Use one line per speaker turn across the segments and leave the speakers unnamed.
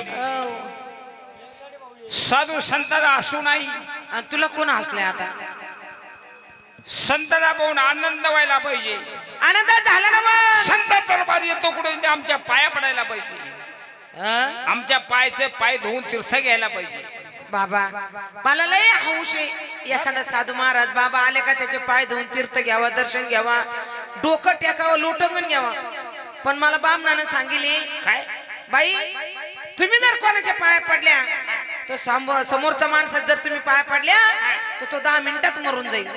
अहो.
साधू संताला असू नाही.
आणि तुला कोण हसले आता?
संताला पाहून आनंद व्हायला पाहिजे.
आनंद झाला ना
संत दरबार येतो कुठे? आमच्या पाया पडायला पाहिजे? आमच्या पायचे पाय धुवून तीर्थ घ्यायला पाहिजे.
बाबा मला लय हौश आहे. एखादा साधू महाराज बाबा आले का त्याचे पाय धुवून तीर्थ घ्यावा दर्शन घ्यावा डोकं टेकावं लोटंगण घ्यावा. पण मला बामनानं सांगितले
काय?
बाई तुम्ही जर कोणाच्या पाया पडल्या तर साम- समोरचा माणसात जर तुम्ही पाया पडल्या तर तो दहा मिनिटात मरून जाईल.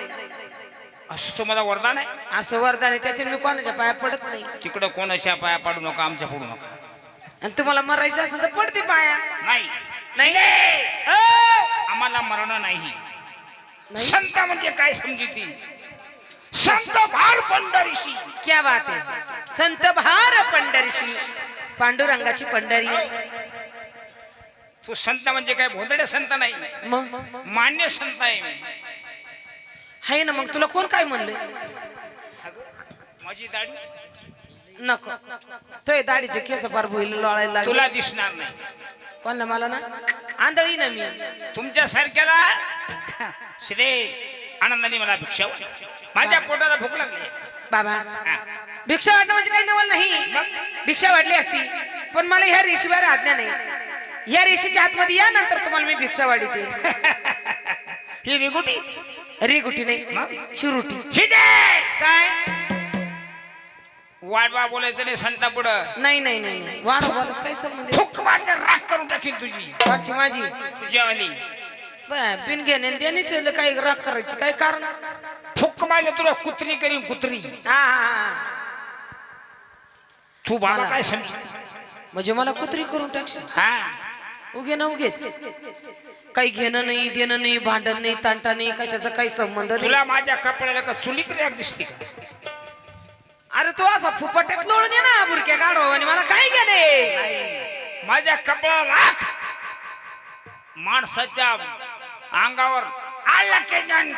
असं तुम्हाला वरदान आहे.
असं वरदान आहे त्याच्या मी कोणाच्या पाया पडत नाही.
तिकडं कोणाच्या पाया पाडू नका आमच्या पडू नका.
आणि तुम्हाला मरायचं असेल तर पडते पाया.
नाही.
नाही! ओ!
आम्हाला मरण नाही. संत म्हणजे काय समजती संत भार पंढरीशी.
क्या बात आहे. संत भार पंढरीशी. पांडुरंगाची पंढरी.
तू संत म्हणजे काय भोंदडे संत नाही.
मग?
मान्य संत आहे मी.
आहे ना मग तुला कोण काय म्हणलं
माझी दाढी?
नको. तो दाढीचे केस फार भुईला लोळायला लागले.
तुला दिसणार नाही.
कोणला मला ना? आंधळी ना मी.
तुमच्या सारख्याला श्री आनंदाने मला भिक्षा. माझ्या पोटाला भूक लागली.
बाबा भिक्षा वाटणं म्हणजे काही नवल नाही. भिक्षा वाढली असती पण मला ह्या ऋषीवर आज्ञा नाही. या ऋषीच्या आतमध्ये या नंतर तुम्हाला मी भिक्षा वाढीते
ही विगुटी?
रिगुटी नाही चिरुटी.
शिदे
काय?
वाढवा बोलायचं नाही संता पुढं.
नाही नाही नाही नाही. वाढ बोलाच काय संबंध आहे?
राग करून टाकीन तुझी.
वाटची माझी.
तुझ्या वाली.
बा, बिन घेणे देणेच काही राग करायची काय कारण?
फुक मारले तुला कुत्री करीन कुत्री.
हा हा, हा.
तू बाबा
मला-
काय समज
म्हणजे मला कुत्री करून टाकशील?
हा.
उगे ना उगेच. काही घेणं नाही देणं नाही भांडण नाही तांटा नाही कशाचा काही संबंध नाही.
तुला माझ्या कपड्याला का चुलीत रॅग दिसते का?
अरे तू असा फुपट्यात लोळून ये ना बुरक्या काढो आणि मला काय घेणे
माझ्या कपड्याला राख. माणसाच्या अंगावर आला की जण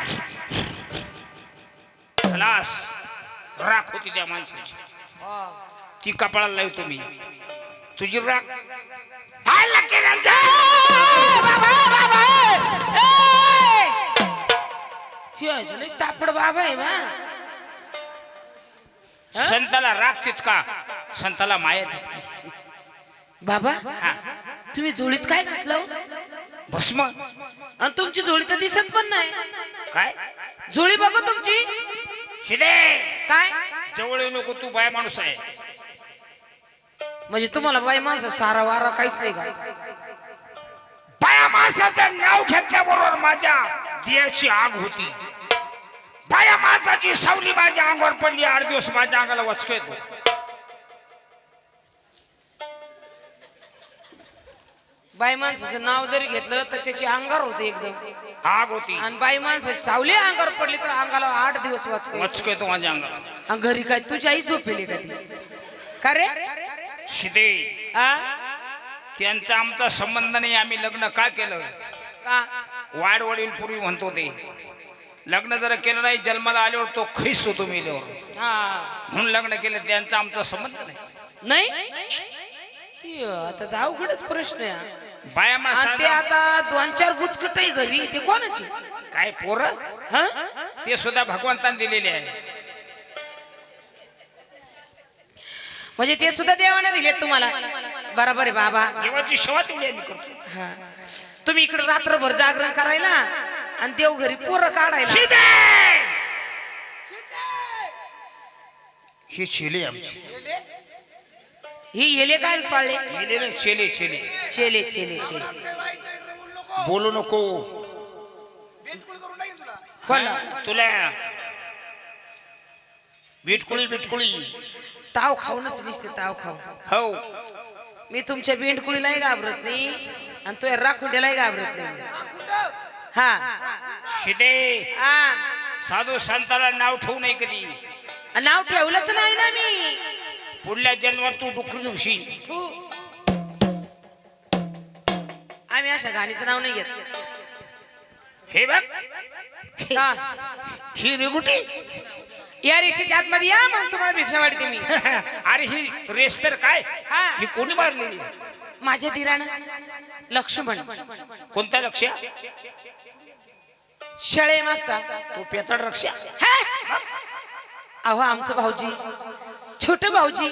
खलास राख होती त्या माणसाची. ती कपडाला लावतो मी. तुझी राख
तापड बाबा आहे बा.
संताला राग तितका संताला माया तितकी.
बाबा
हा.
तुम्ही जोडीत काय घातलं हो?
भस्म
आणि तुमची जोडी तर दिसत पण नाही.
काय?
जोडी बघू तुमची.
शिदे!
काय?
जवळ येऊ नको तू बाय माणूस आहे.
म्हणजे तुम्हाला बाई माणसं सारा वारा काहीच नाही का?
बाया माणसाचं नाव घेतल्याबरोबर माझ्या दियाची आग होती. बाया माणसाची सावली माझ्या अंगावर पडली आठ दिवस माझ्या अंगाला वचक येतो
बाई माणसाचं नाव जरी घेतलं तर त्याची अंगार होते एकदम.
आग होती.
आणि बाई माणसाची सावली अंगावर पडली तर अंगाला आठ दिवस वाचक
वचक येतो माझ्या अंगाला.
घरी काय तुझी आई झोपेली का ती? का रे?
शिदे? त्यांचा आमचा संबंध नाही आम्ही लग्न का केलं?
का?
वाढ वडील पूर्वी म्हणतो ते लग्न जर केलं नाही जन्माला आल्यावर तो खैस होतो
हा.
म्हणून लग्न केलं त्यांचा आमचा संबंध नाही.
नाही? आता प्रश्न आहे.
बाया
ते आता दोन चार बुचकट आहे घरी ते कोणाची?
काय पोरं?
हा?
ते सुद्धा भगवंताने दिलेले आहे.
म्हणजे ते सुद्धा देवाने दिलेत तुम्हाला. बरोबर आहे बाबा.
देवाची सेवा तेवढी आम्ही करतो.
हा. तुम्ही इकडे रात्रभर जागरण करायला आणि देव घरी पोरं काढायला.
शिदे! हे शेले आमचे.
ही येले काय पाळले?
गेले ना शेले शेले.
चेले चेले चेले
बोलू नको? तुला. बिटकुळी बिटकुळी.
ताव खाऊनच निसते ताव खाऊ.
हो.
मी तुमच्या बेंडकुळीलाही घाबरत नाही आणि तो राखुंड्यालाही घाबरत नाही. हा.
शिदे.
हा.
साधू संताला नाव ठेवू नाही कधी.
नाव ठेवलंच नाही ना मी.
पुढल्या जन्मात तू डुकरून होशील.
आम्ही अशा गाणीचं नाव नाही घेत.
हे बघ.
का?
ही रिगुटी.
या रेषेच्या आतमध्ये या मग तुम्हाला भिक्षा वाढते मी.
अरे ही रेस तर काय?
हा.
ही कोणी मारलेली?
माझ्या दिरानं लक्ष्मण.
कोणता लक्ष
शेळे मागचा.
तो पेतड रक्षा.
हा? अहो आमचं भाऊजी. छोट भाऊजी.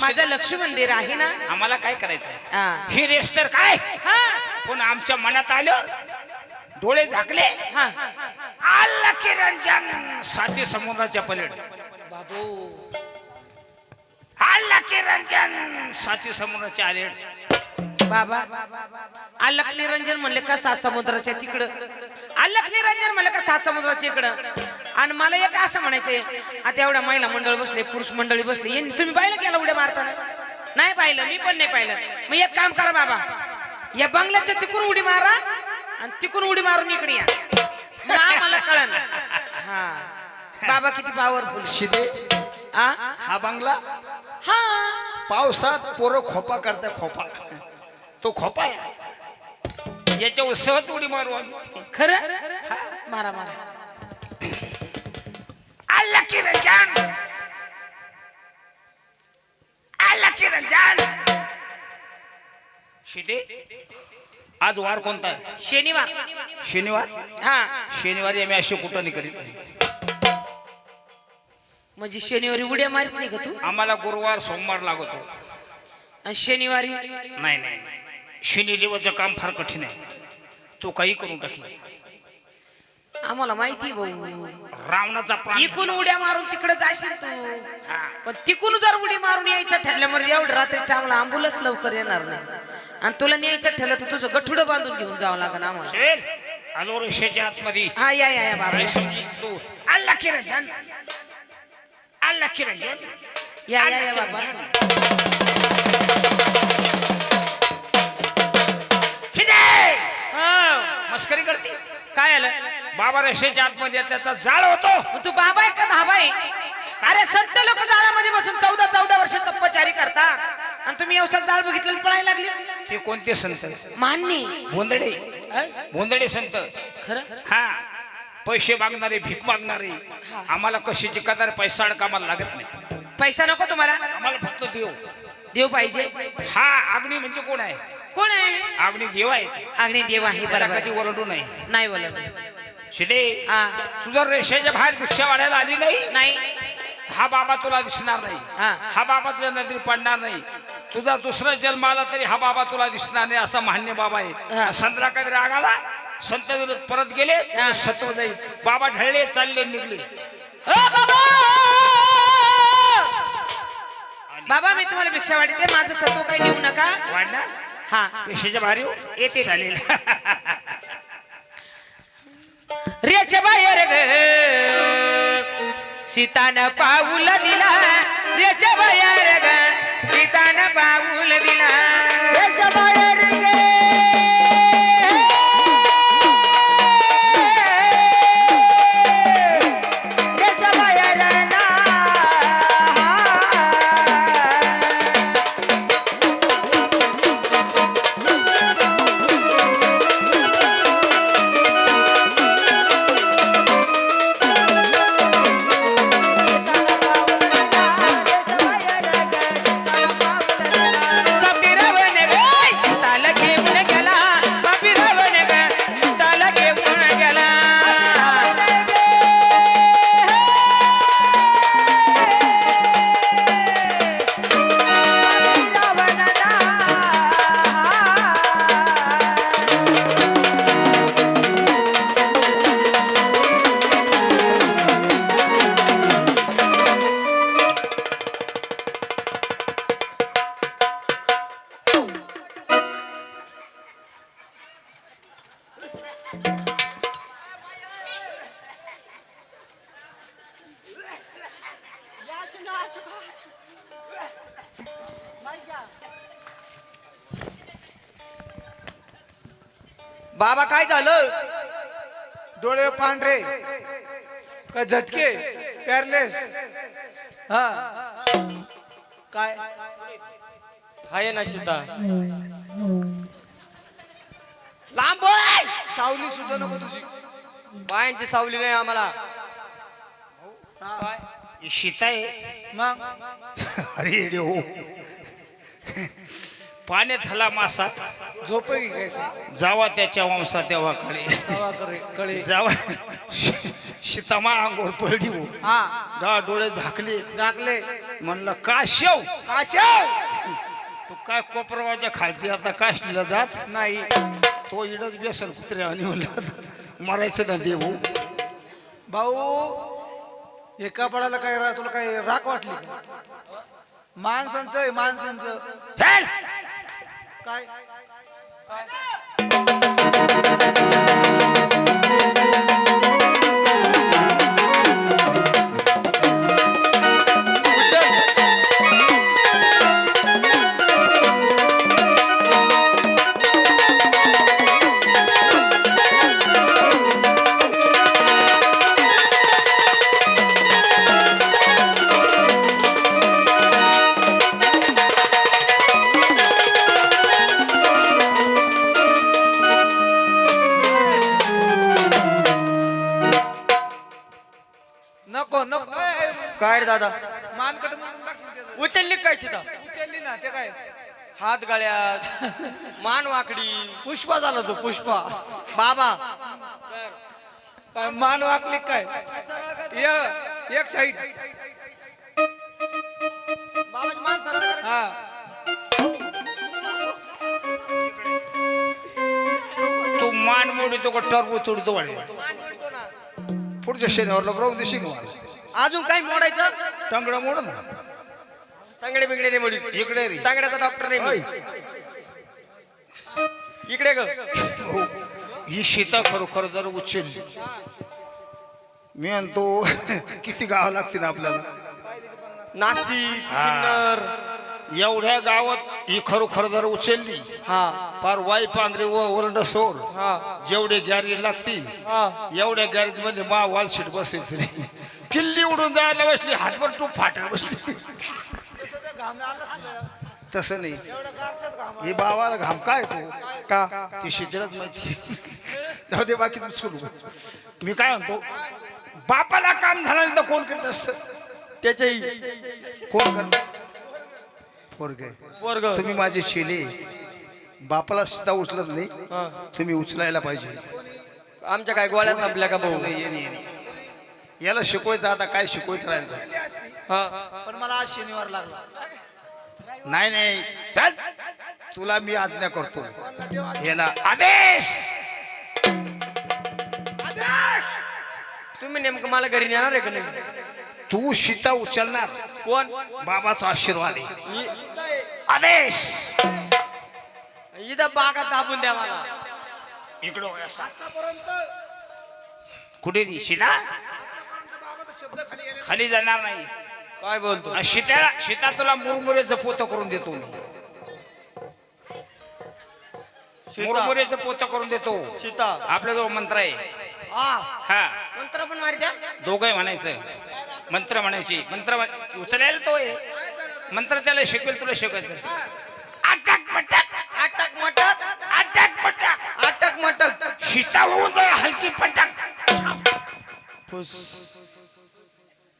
माझं लक्ष्मण मंदिर आहे ना?
आम्हाला काय करायचंय?
हा.
ही रेस तर काय?
हा.
पण आमच्या मनात आलं डोळे झाकले.
हा.
आला की रंजन साती समुद्राच्या पलीकडे.
बाबू
आला की रंजन साती समुद्राच्या आलेड.
बाबा अल्लख निरंजन म्हणले का सात समुद्राच्या तिकडं? अल्लख निरंजन म्हणलं का सात समुद्राच्या इकडं? आणि मला एक असं म्हणायचंय आता एवढ्या महिला मंडळ बसले पुरुष मंडळी बसली यांनी तुम्ही पाहिलं केला उड्या मारताना? नाही पाहिलं मी पण नाही पाहिलं. मग एक काम करा बाबा या बंगल्याच्या तिकून उडी मारा आणि तिकून उडी मारून इकडे या. आम्हाला कळन हा. बाबा किती पॉवरफुल
शिदे
हा
हा बंगला?
हा.
पावसात पोरं खोपा करता खोपा.
तो खोपा आहे. याच्यावर सहज उडी मारू आम्ही.
खरं? मारा मारा.
आला की रंजन. आला की रंजन. शिदे? आज वार कोणता आहे?
शनिवार.
शनिवार?
हा.
शनिवारी आम्ही अशी कुठं नाही करीत. नाही
म्हणजे शनिवारी उड्या मारित नाही का तू?
आम्हाला गुरुवार सोमवार लागतो.
आणि शनिवारी?
नाही नाही. नाही. शनी देवाचं काम फार कठीण आहे. तू काही करून टाकी.
आम्हाला माहिती आहे भाऊ.
रावणाचा प्राण
इकून उड्या मारून तिकडे जाशील तू.
हा.
पण तिकून जर उडी मारून यायचं ठरल्यावर एवढं रात्री टांगला आंबुलच लवकर येणार नाही. आणि तुला न्यायचं ठरलं तर तुझं गठुड बांधून घेऊन जावं लागेल आम्हाला.
चल. आलो रेषेच्या आतमध्ये.
हा या या या बाबा.
काय समजी तू. आला की रंजन. आला की रंजन.
या या
आला
या
की
बाबा.
रंजन. शिदे!
हो.
मस्करी करते.
काय आलं?
बाबा रेषेच्या आतमध्ये त्याचा जाळ होतो.
मग तू बाबा आहे का धाबा आहे? अरे संत लोक तुम्ही व्यवसाय जाळ बघितलं पळायला लागली.
ते कोणते संत?
मान्य.
भोंदडे भोंदडे संत.
खरं?
हा. पैसे मागणारे भीक मागणारे. आम्हाला कशाची कदार पैसा अडका आम्हाला लागत नाही.
पैसा नको तुम्हाला.
आम्हाला फक्त देव.
देव पाहिजे.
हा अग्नी म्हणजे कोण आहे?
कोण आहे?
अग्नी देव आहे.
अग्नी देव आहे
त्याला
बरोबर.
कधी ओरडू नाही
नाही बोलत
शिदे
हा.
तू जर रेषेच्या बाहेर भिक्षा वाढायला आली नाही
नाही.
हा बाबा तुला दिसणार नाही.
हा.
हा बाबा तुझ्या नजरी पडणार नाही. तुझा दुसरा जन्म आला तरी हा बाबा तुला दिसणार नाही असा मान्य बाबा. आहे. संत्रा कधी राग आला? संत परत गेले. सत्व जाईल. बाबा ढळले चालले निघले.
बाबा! बाबा मी तुम्हाला भिक्षा वाटते माझं सत्व काही नेऊ नका.
वाढणार
हा.
येऊ?
येते.
चालेल.
रेच्या बाहेर ग. सीतान पाऊल दिला. रेच्या बाहेर ग सीतान पाऊल दिला. रेच्या बाहेर कपिरावने
बाबा काय झालं?
डोळे पांढरे का झटके? पॅरलेस. हा. काय?
आहे ना सीता लांब बोल!
सावली सुद्धा नको तुझी.
बायांची सावली नाही आम्हाला.
ही आहे
मग?
अरे पाण्यात हला मासा.
कैसे
जावा त्याच्या वंशा तेव्हा कळे. जावा सीतामा अंगोर पडली हो.
हा.
दहा डोळे झाकले.
जागले
म्हणलं का शेव?
आशा
तू काय कोपरवाच्या खालती? आता काशलीला जात?
नाही.
तो इडच बेसल कुत्र्या आणि म्हणलं मरायचं ना देऊ
भाऊ एका पडाला काय तुला काय राख वाटली? का? माणसांचं. माणसांचं
चल
काय
काय रे दादा?
मानकट म्हणून टाकशील त्याचं.
उचलली काय सीता?
उचलली ना ते काय?
हात गाळ्यात मान वाकडी.
पुष्पा झाला तो पुष्पा.
बाबा.
काय मान वाकली काय? य- एक साईड.
बाबाची मान सरळ कर.
हा.
तू मान मोडी तो टरबू तुडतो वाढे
मान मोडतो ना.
पुढच्या शनिवारला राहून देशील का मला.
अजून काय मोडायचं?
टंगडा मोड ना.
तांगडे बिंगडे नाही मोडी
इकडे रे.
तांगड्याचा डॉक्टर नाही मी. इकडे ग.
हो. ही सीता खरोखर जर उचलली.
मी म्हणतो किती गावं लागतील आपल्याला?
नाशिक सिन्नर.
एवढ्या गावात ही खरोखर जर उचलली
हा.
फार वाई पांगरे व सोर
हा.
जेवढे गॅरेज लागतील
हा.
एवढ्या गॅरेजमध्ये मा वॉल सीट नाही. किल्ली उडून जायला बसली हातभर तू फाटा बसली.
तसं नाही. हे बावाला घाम काय तो?
का?
ती शिथिलच माहिती जाऊ दे बाकी तूच करू.
मी काय म्हणतो? बापाला काम झाल्यानंतर कोण करत असत?
त्याच्याही
कोण करत? पोरगे
वर्ग
तुम्ही माझे शेले. बापाला सुद्धा उचलत नाही. तुम्ही उचलायला पाहिजे.
आमच्या काय गोळ्या संपल्या का भाऊ?
नाही. याला शिकवायचं आता काय शिकवायचं राहिलं?
हा.
पण मला आज शनिवार लागला.
नाही नाही.
चल.
तुला मी आज्ञा करतो. याला
आदेश!
तुम्ही नेमकं मला घरी नेणार आहे का नाही?
तू सीता उचलणार.
कोण?
बाबाचा आशीर्वाद आहे.
आदेश!
इथं बागा दाबून द्या मला.
इकडं. कुठे ती सीता खाली जाणार नाही.
काय बोलतो?
सीताला सीता तुला मुरमुरेचं पोतं करून देतो मी. मुरमुरेचं पोतं करून देतो.
सीता.
आपला जो मंत्र आहे.
हा
हा.
मंत्र पण मारी द्या.
दोघंही म्हणायचं. मंत्र म्हणायची. मंत्र म्हण- उचलायला तो आहे. मंत्र त्याला शिकवेल तुला शिकवायचं अटक मटक.
अटक मटक.
अटक मटक.
अटक मटक.
सीता होऊन जाईल हलकी पटक.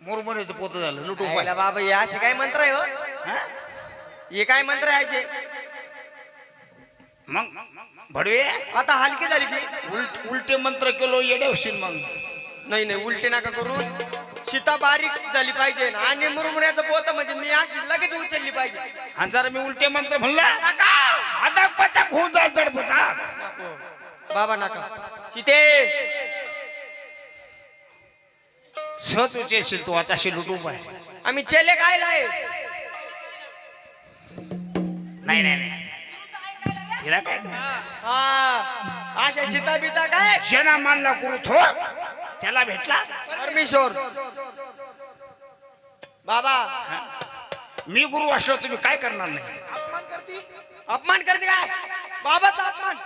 मुरमुरेचं पोत झालं लुटू पाय
बाबा हे असे काय मंत्र आहे हो?
हा?
हे काय मंत्र आहे असे?
मग भडवे?
आता हलकी झाली की.
उलट उलटे मंत्र केलो येडे होशील मग.
नाही नाही उलटे नका करू. सीता बारीक झाली पाहिजे आणि मुरमुऱ्याचं पोत म्हणजे मी अशी लगेच उचलली पाहिजे.
आणि जर मी उलटे मंत्र म्हणला आता पटक होऊन जाईल चढपटाक
बाबा नका. सीते!
सहज उचलशील तू आता अशी लुटू पाय.
आम्ही चेले काय
नाही नाही नाही. तिला काय
हा अशा सीता बिता काय?
शेणा मानला गुरु थो त्याला भेटला?
परमेश्वर. बाबा.
मी गुरु असलो तुम्ही काय करणार नाही?
अपमान करते काय? बाबाचा अपमान.